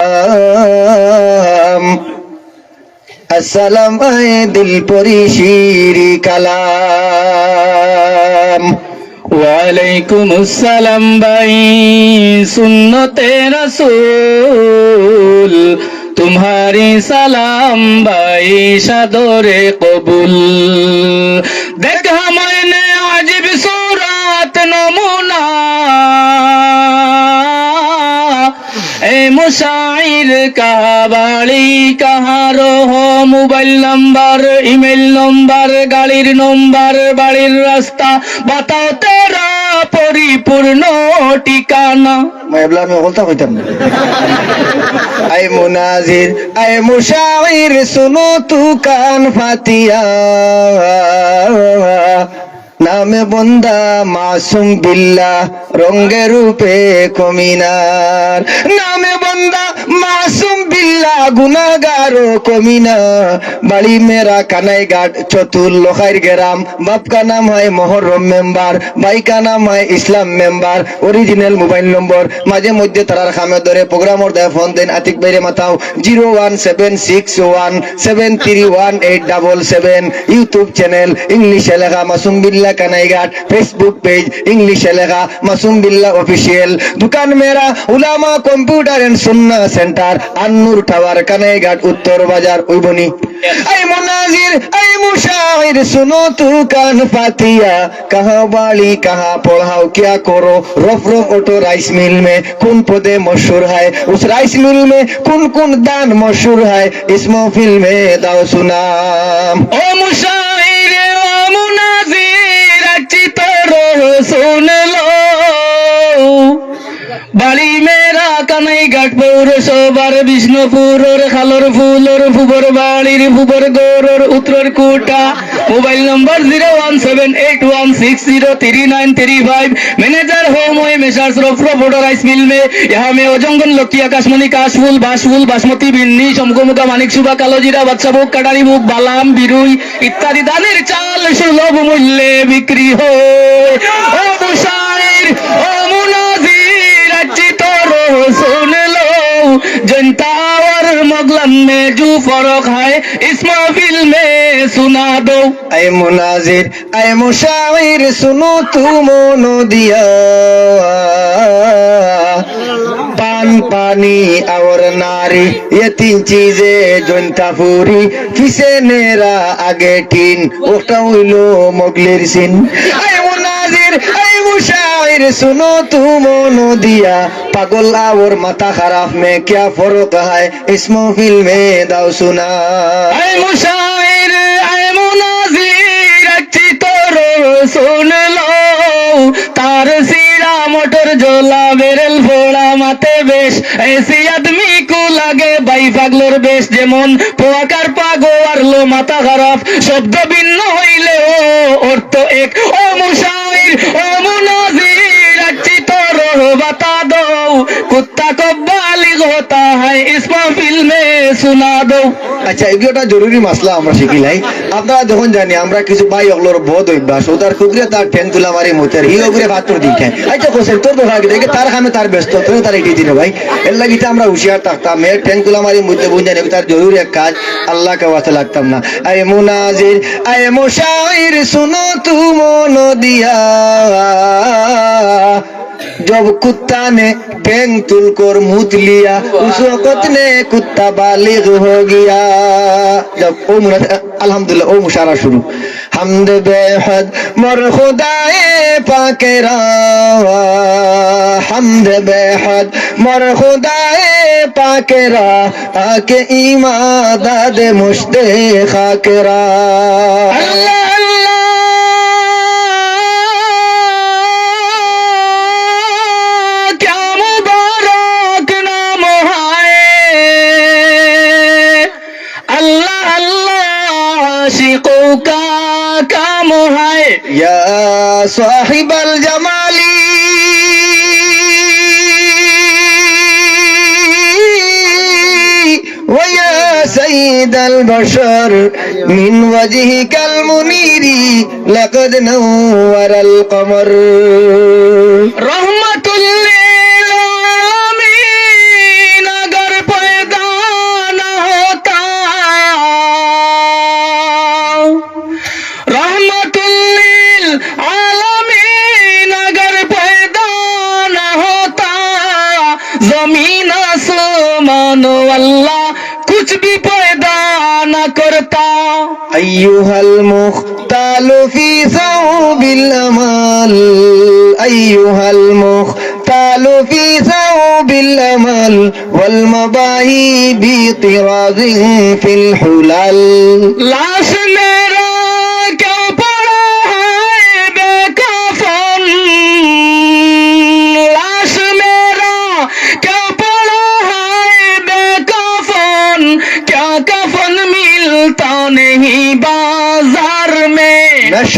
সালাম। আসসালাম আয় দিল পরি শিরি কালাম। ওয়ালাইকুম আসসালাম ভাই, সুন্নতে রাসূল। তোমারি সালাম ভাই, সাদরে কবুল। দেখা মায়নে এ মুশাইর কাহা কাহার মোবাইল নাম্বার ইমেল নম্বর, গাড়ির নম্বর, বাড়ির রাস্তা বাতাও তেরা পরিপূর্ণ ঠিকানা। নামে বন্দা মাসুম বিল্লা রঙ্গে রূপে কমিনার। নামে বন্দা মাসুম বিল্লা গুনাগার কমিনা। বাড়ি মেরা কানাই ঘাট, চতুর লোখাইর গেরাম। বাপ কা নাম হয় মহরম মেম্বার ভাই কা নাম হয় ইসলাম মেম্বার। অরিজিনাল মোবাইল নম্বর, মাঝে মধ্যে তারার খামে ধরে প্রোগ্রামর দেয় ফোন দেন, আতিক বাইরে মাতাও। Zero one seven six one seven three one eight double seven. YouTube channel, ইংলিশে লেখা মাসুম বিল্লা কানাইঘাট ফেসবুক পেজ, ইংলিশে লেখা মাসুম বিল্লা অফিসিয়াল। দোকান মেরা উলামা কম্পিউটার এন্ড সুন্না সেন্টার, আন্নুর থাবার কানাইঘাট উত্তর বাজার উইবনি। আই মুনাজির আই মুশাহির শুনো তু কান পাতিয়া কাহা বালি, কাহা পড়াও কিয়া করো? রফ রফ ওটো রাইস মিল মে কোন পদে মশহুর হয়? উস রাইস মিল মে কোন কোন দান মশহুর হয়? ইস মহফিল মে দাও সুনাম। ও মুশাহির, ও মুনাজির আছি তোর শুনলো লো বাড়ি মেরা কানাই ঘাট পৌরসভার বিষ্ণুপুরের খালর ফুলর ফুবর বাড়ির ফুবর গৌরর উত্তর কুটা mobile number zero one seven eight one six zero three nine three five manager हो मोए मेसर्स रोफ्रो बोडो राइस मिल में यहाँ में ओजंगन लकी आकाशमणि काशफुल बासफुल बासमती बिन्नी শঙ্কুমুখা মানিক সুবা কালোজিরা বাচ্চা বুক কাটারি বুক বালাম বিরুই ইত্যাদি দানের চাল সুলভ মূল্যে বিক্রি হয় ও মুশাইর ও মুনাজির আছি তোর सुन लो जनतावर मुगलम में जो फरक है इस्माफिल में सुना दो ऐ मुनाजिर ऐ मुशाविर सुनो तू मोनो दिया पान पानी और नारी ये तीन चीजें जनता पूरी किसे नेरा आगे टीन उठाऊ लो मुगलेर सिन ফির শুনো তুমো নদিয়া। পাগল আওর মাথা খারাপ মে, ক্যা ফরক হায়? ইস মে দাও শুনা। আয় মুনাজির তোর তার সিরা মোটর বেরেল ফোড়া মাতে বেশ। এসি আদমি কু লাগে বাই বেশ। যেমন পোয়াকার পাগো মাথা খারাপ। শব্দ ভিন্ন হইলেও অর্থ এক। ও মুশাইর, ও মুনাজির তোর বাতা দো কুত্তা কো বালিগ होता है इस महफिल में सुना दो আচ্ছা এগুলোটা জরুরি মাসলা আমরা শিখিলাই আপনারা যখন জানি আমরা কিছু ভাই অগলোর বোধ অভ্যাস ও তার খুবরে তার ঠেন তুলা মারি মুতের হি ওগুলো ভাতর দিকে আচ্ছা কোসে তোর তো ভাগ দেখে তার খামে তার ব্যস্ত তোর তার এটি দিনে ভাই এর লাগিতে আমরা হুশিয়ার থাকতাম মেয়ের ঠেন তুলা মারি মুতে বুঝে নেবে তার জরুরি এক কাজ আল্লাহ কে ওয়াতে লাগতাম না আয় মুনাজির আয় মুশাইর सुनो तू मोनो दिया जब कुत्ता ने बैंग तुल कर मुत लिया उस वक्त ने कुत्ता बालिग हो गया जब ओ अल्हम्दुलिल्लाह ओ मुशारा शुरू हमद बेहद मर खुदाए पाकेरा हमद बेहद मर खुदाए पाकेरा आके ईमा दाद मुश्ते खाकेरा يا صاحب الجمال ويا سيد البشر من وجهك المنير لقد نور القمر না করতা। আইয়ুহাল মুখতালু ফি সাউবিল আমাল। আইয়ুহাল মুখতালু ফি সাউবিল আমাল। ওয়াল মাবাহি বিতিরাজিন ফিল হুলাল। লাশ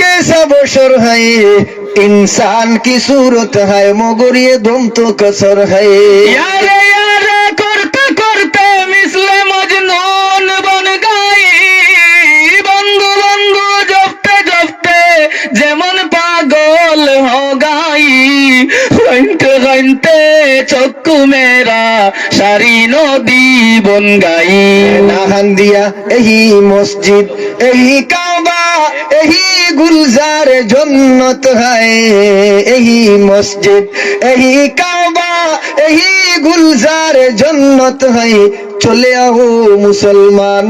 कैसा बशर है ये? इंसान की सूरत है मगर ये दम तो कसर है यारे यारे करते करते मिसले मजनून बन गई बंधु बंधु जपते जपते যেমন পাগল हो गई গইনতে গইনতে চক্ষু মেরা সারি নদী বন গাই नाहन दिया यही मस्जिद यही काबा এই গুলজার জন্নত হায় এই মসজিদ এই কাবা এই গুলজার জন্নত হায়। চলে আও মুসলমান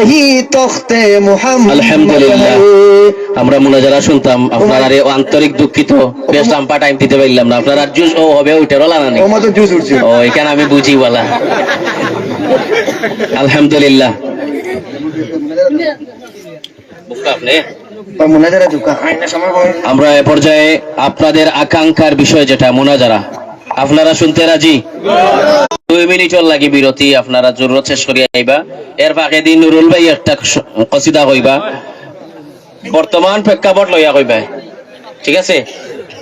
এই তখতে মুহাম্মদ আলহামদুলিল্লাহ। আমরা মুনাজারা শুনতাম আপনারা আন্তরিক দুঃখিত। বেশ লম্বা টাইম দিতে পারলাম না। আপনারা জুস ও হবে উঠে রলা না ও এখানে আমি বুঝি বলা। আলহামদুলিল্লাহ। আমরা এ পর্যায়ে আপনাদের আকাঙ্ক্ষার বিষয় যেটা মোনাজারা। আপনারা শুনতে রাজি? দুই মিনিটর লাগি বিরতি আপনারা জরুরত শেষ করিয়া আইবা। এর ফাঁকে দিন নুরুল ভাই একটা কসিদা কইবা। বর্তমান প্রেক্ষাপট লইয়া কইবা। ঠিক আছে?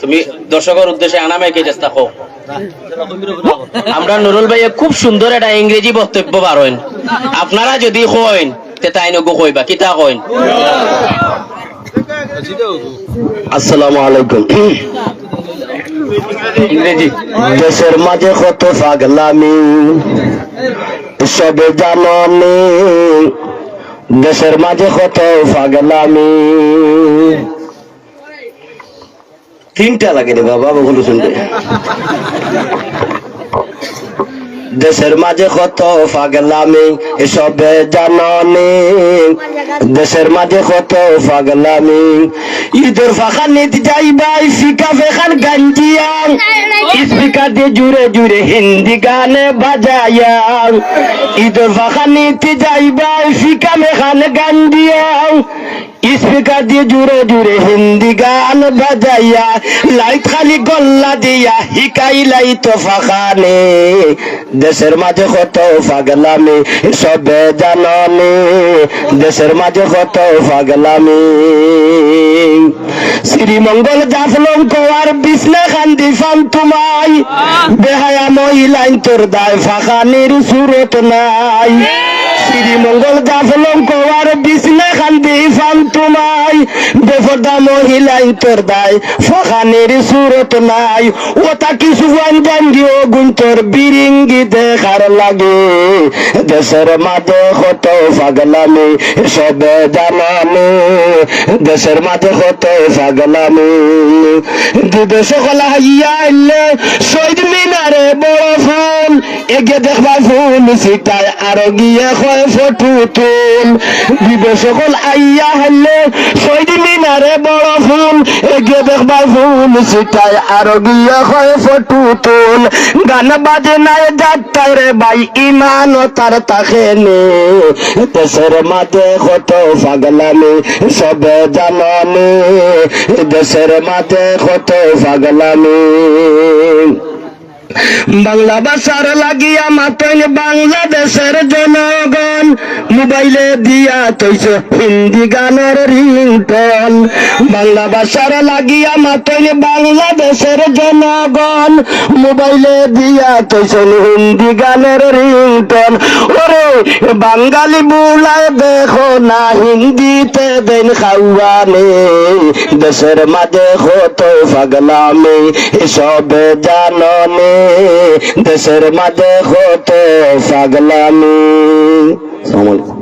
তুমি দর্শকের উদ্দেশ্যে আনামাইকে চেষ্টা কো আমরা নুরুল ভাইয়ে খুব সুন্দর একটা ইংরেজি বক্তব্য পারেন আপনারা যদি কইন তে তাই নগো কইবা কিতা কইন? আসসালামু আলাইকুম। ইংরেজি। দেশের মাঝে কত পাগলামি সবে জাননি দেশের মাঝে কত পাগলামি। তিনটা লাগে রে বাবা বগুলো শুনতে দেশের মাঝে কত পাগলামি, এসবে জাননি। দেশের মাঝে কত পাগলামি। ঈদের ফাঁকানিত যাইবাই, ফিকা ফেখান গাঞ্জিয়া। স্পিকার দিয়ে জুড়ে জুড়ে হিন্দি গানে বাজাইয়া ঈদের ফাঁকানিত যাইবাই, ফিকা মেখান গান দিয়া স্পিকার দিয়ে জুড়ে জুড়ে হিন্দি গান বাজাইয়া লাইট খালি গল্লা দিয়া হিকাই লাইট ফাঁকানে দেশের মাঝে কত পাগলামি সবে জাননি দেশের মাঝে কত পাগলামি শ্রীমঙ্গল জাফলং কোয়ার বিষ্ণে খান্দি ফান তোমায় বেহায়া মহিলাইন তোর দায় ফাঁকানির সুরত নাই শ্রীমঙ্গল জাফলং কোয়ার বিষ্ণে খান্দি ফান তোমায় বেফরদা মহিলাই তোর দায় ফাঁকানির সুরত নাই। ওটা কিছু জাঙ্গি ও গুণ তোর বিরিঙ্গি দেখার লাগে? দেশের মাঝে কত পাগলামি সবে জানানি দেশের মাঝে কত পাগলামি। দুবে সকল হাইয়া আইলে শহীদ মিনারে বড় ফুল এগে দেখবা ফুল সিটায় আরও গিয়ে কয় ফটু তুল দুবে সকল আইয়া হাইলে শহীদ মিনারে বড় ফুল এগে দেখবা ফুল সিটায় আরও গিয়ে কয় ফটু তুল গান বাজে নাই যাত্রায় রে ভাই, ইমান তার তাকে নে। দেশের মাঝে কত পাগলামি, সবে জানানি দেশের মাঝে কত পাগলামি। বাংলা ভাষার লাগিয়া মাতইন বাংলাদেশের জনগণ। মোবাইলে দিয়া তৈছ হিন্দি গানের রিংটন। বাংলা ভাষার লাগিয়া মাতইন বাংলাদেশের জনগণ। মোবাইলে দিয়া তৈছ হিন্দি গানের রিংটন। ওরে বাঙালি বুলায় দেখো না হিন্দিতে দেন খাওয়ানে। দেশের মাঝে কত পাগলামি, এসবে জাননে। দেশের মাঝে কত পাগলামি আসসালামু আলাইকুম।